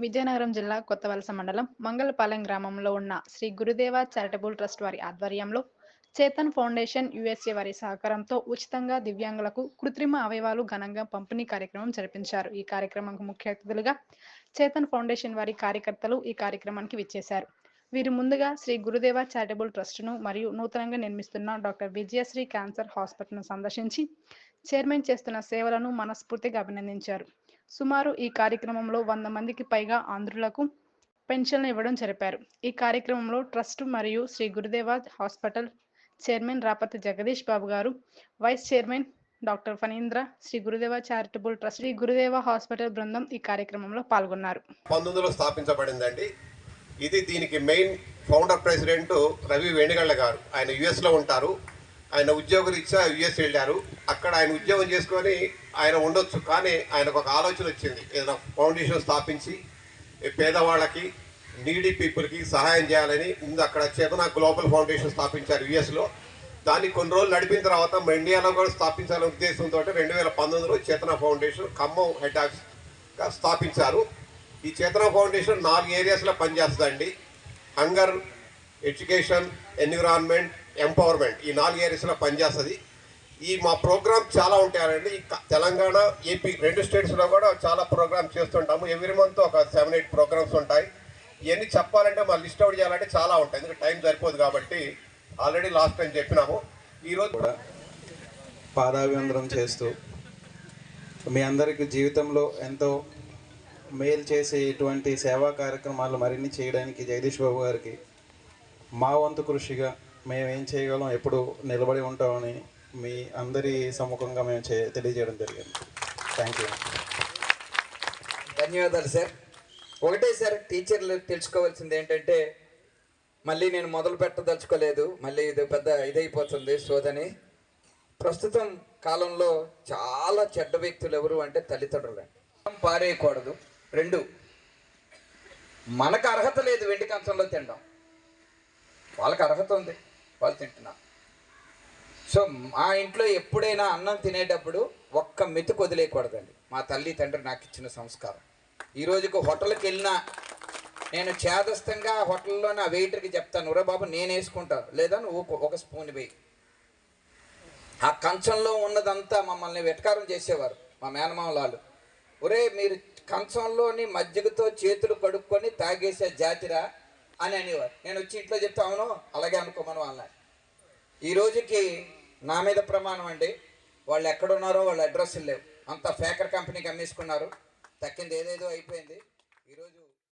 విజయనగరం జిల్లా కొత్తవలస మండలం మంగళపాలెం గ్రామంలో ఉన్న శ్రీ గురుదేవ చారిటబుల్ ట్రస్ట్ వారి ఆధ్వర్యంలో చేతన్ ఫౌండేషన్ యుఎస్ఏ వారి సహకారంతో ఉచితంగా దివ్యాంగులకు కృత్రిమ అవయవాలు ఘనంగా పంపిణీ కార్యక్రమం జరిపించారు. ఈ కార్యక్రమంకు ముఖ్య అతిథులుగా చేతన్ ఫౌండేషన్ వారి కార్యకర్తలు ఈ కార్యక్రమానికి విచ్చేశారు. వీరు ముందుగా శ్రీ గురుదేవ చారిటబుల్ ట్రస్ట్ను మరియు నూతనంగా నిర్మిస్తున్న డాక్టర్ విజయశ్రీ క్యాన్సర్ హాస్పిటల్ను సందర్శించి చైర్మన్ చేస్తున్న సేవలను మనస్ఫూర్తిగా అభినందించారు. సుమారు ఈ కార్యక్రమంలో వంద మందికి పైగా ఆంధ్రులకు పెన్షన్లు ఇవ్వడం జరిపారు. ఈ కార్యక్రమంలో ట్రస్ట్ మరియు Shri Gurudeva hospital chairman Rapati Jagadish Babu garu vice chairman doctor Phanindra Shri Gurudeva charitable trust Shri Gurudeva hospital బృందం ఈ కార్యక్రమంలో పాల్గొన్నారు. పంతొమ్మిదిలో స్థాపించబడిందండి. ఇది దీనికి main founder president Ravi Venigalla garu. ఆయన యుఎస్లో ఉంటారు. ఆయన ఉద్యోగరీత్యా యుఎస్ వెళ్ళారు. అక్కడ ఆయన ఉద్యోగం చేసుకొని ఆయన ఉండొచ్చు కానీ ఆయనకు ఒక ఆలోచన వచ్చింది. ఏదైనా ఫౌండేషన్ స్థాపించి పేదవాళ్ళకి నీడీ పీపుల్కి సహాయం చేయాలని ముందు అక్కడ చేతన గ్లోబల్ ఫౌండేషన్ స్థాపించారు యుఎస్లో. దాన్ని కొన్ని రోజులు నడిపిన తర్వాత మన ఇండియాలో కూడా స్థాపించాలనే ఉద్దేశంతో రెండు వేల పంతొమ్మిదిలో చేతన ఫౌండేషన్ ఖమ్మం హెడ్ ఆఫీస్గా స్థాపించారు. ఈ చేతన ఫౌండేషన్ నాలుగు ఏరియాస్లో పనిచేస్తుందండి. హంగర్ ఎడ్యుకేషన్ ఎన్విరాన్మెంట్ ఎంపవర్మెంట్ ఈ నాలుగు ఏరియాస్లో పనిచేస్తుంది. ఈ మా ప్రోగ్రామ్ చాలా ఉంటాయండి. క- తెలంగాణ ఏపీ రెండు స్టేట్స్లో కూడా చాలా ప్రోగ్రామ్ చేస్తుంటాము. ఎవ్రీ మంత్ ఒక సెవెన్ ఎయిట్ ప్రోగ్రామ్స్ ఉంటాయి. ఇవన్నీ చెప్పాలంటే మా లిస్ట్ అవుట్ చేయాలంటే చాలా ఉంటాయి. ఎందుకంటే టైం సరిపోదు కాబట్టి ఆల్రెడీ లాస్ట్ టైం చెప్పినాము. ఈరోజు కూడా పాదాభివందనం చేస్తూ మీ అందరికి జీవితంలో ఎంతో మేలు చేసే ఇటువంటి సేవా కార్యక్రమాలు మరిన్ని చేయడానికి జగదీష్ బాబు గారికి మా వంతు కృషిగా మేము ఏం చేయగలం ఎప్పుడు నిలబడి ఉంటామని మీ అందరి సముఖంగా మేము చే తెలియజేయడం జరిగింది. థ్యాంక్ యూ ధన్యవాదాలు సార్ ఒకటే సార్ టీచర్లు తెలుసుకోవాల్సింది ఏంటంటే మళ్ళీ నేను మొదలు పెట్టదలుచుకోలేదు మళ్ళీ ఇది పెద్ద ఇదైపోతుంది సోదని ప్రస్తుతం కాలంలో చాలా చెడ్డ వ్యక్తులు ఎవరు అంటే తల్లిదండ్రులు పారేయకూడదు. రెండు మనకు అర్హత లేదు వెండి కంచంలో తినడం. వాళ్ళకి అర్హత ఉంది. వాళ్ళు తింటున్నారు. సో మా ఇంట్లో ఎప్పుడైనా అన్నం తినేటప్పుడు ఒక్క మెతుకు వదిలేయకూడదండి. మా తల్లి తండ్రి నాకు ఇచ్చిన సంస్కారం. ఈ రోజుకి హోటల్కి వెళ్ళినా నేను చేదస్తంగా హోటల్లో నా వెయిటర్కి చెప్తాను రే బాబు నేను వేసుకుంటాను లేదా నువ్వు ఒక- స్పూన్ వేయి. ఆ కంచంలో ఉన్నదంతా మమ్మల్ని వెటకారం చేసేవారు మా మేనమామలాలు ఒరే మీరు కంచంలోని మజ్జిగతో చేతులు కడుక్కొని తాగేసే జాతిరా అని అనేవారు. నేను వచ్చి ఇంట్లో చెప్తా అవును అలాగే అనుకోమని వాళ్ళని ఈ రోజుకి నా మీద ప్రమాణం అండి. వాళ్ళు ఎక్కడున్నారో వాళ్ళ అడ్రస్లు లేవు. అంత ఫేకర్ కంపెనీకి అమ్మేసుకున్నారు తక్కింది ఏదేదో అయిపోయింది. ఈరోజు